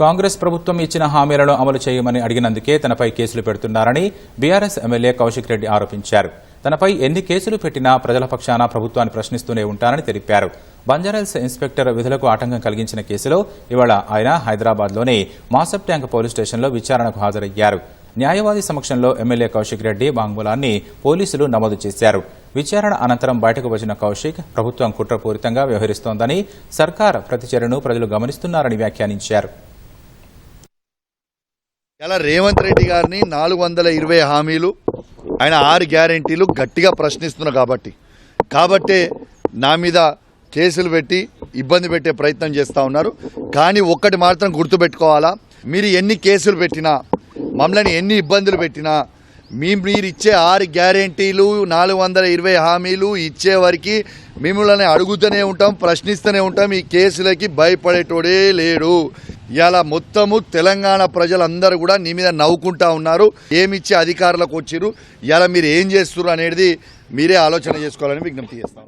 కాంగ్రెస్ ప్రభుత్వం ఇచ్చిన హామీలను అమలు చేయమని అడిగినందుకే తనపై కేసులు పెడుతున్నారని బీఆర్ఎస్ ఎమ్మెల్యే కౌశిక్ రెడ్డి ఆరోపించారు. తనపై ఎన్ని కేసులు పెట్టినా ప్రజల పక్షాన ప్రభుత్వాన్ని ప్రశ్నిస్తూనే ఉంటారని తెలిపారు. బంజారాల్స్ ఇన్స్పెక్టర్ విధులకు ఆటంకం కలిగించిన కేసులో ఇవాళ ఆయన హైదరాబాద్లోని మాసప్ ట్యాంక్ పోలీస్ స్టేషన్లో విచారణకు హాజరయ్యారు. న్యాయవాది సమక్షంలో ఎమ్మెల్యే కౌశిక్ రెడ్డి వాంగ్మూలాన్ని పోలీసులు నమోదు చేశారు. విచారణ అనంతరం బయటకు వచ్చిన కౌశిక్ ప్రభుత్వం కుట్రపూరితంగా వ్యవహరిస్తోందని సర్కార్ ప్రతి చర్యను ప్రజలు గమనిస్తున్నారని వ్యాఖ్యానించారు. అలా రేవంత్ రెడ్డి గారిని నాలుగు వందల ఇరవై హామీలు ఆయన ఆరు గ్యారెంటీలు గట్టిగా ప్రశ్నిస్తున్నారు కాబట్టి. కాబట్టే నా మీద కేసులు పెట్టి ఇబ్బంది పెట్టే ప్రయత్నం చేస్తూ ఉన్నారు. కానీ ఒక్కటి మాత్రం గుర్తుపెట్టుకోవాలా మీరు ఎన్ని కేసులు పెట్టినా మమ్మల్ని ఎన్ని ఇబ్బందులు పెట్టినా మీ మీరు ఇచ్చే ఆరు గ్యారెంటీలు నాలుగు వందల ఇరవై హామీలు ఇచ్చే వరకు మిమ్మల్ని అడుగుతూనే ఉంటాం ప్రశ్నిస్తూనే ఉంటాం ఈ కేసులకి భయపడేటోడే లేడు. ఇలా మొత్తము తెలంగాణ ప్రజలందరూ కూడా నీ మీద నవ్వుకుంటా ఉన్నారు. ఏమిచ్చే అధికారులకు వచ్చిర్రు? ఇలా మీరు ఏం చేస్తున్నారు అనేది మీరే ఆలోచన చేసుకోవాలని విజ్ఞప్తి చేస్తాం.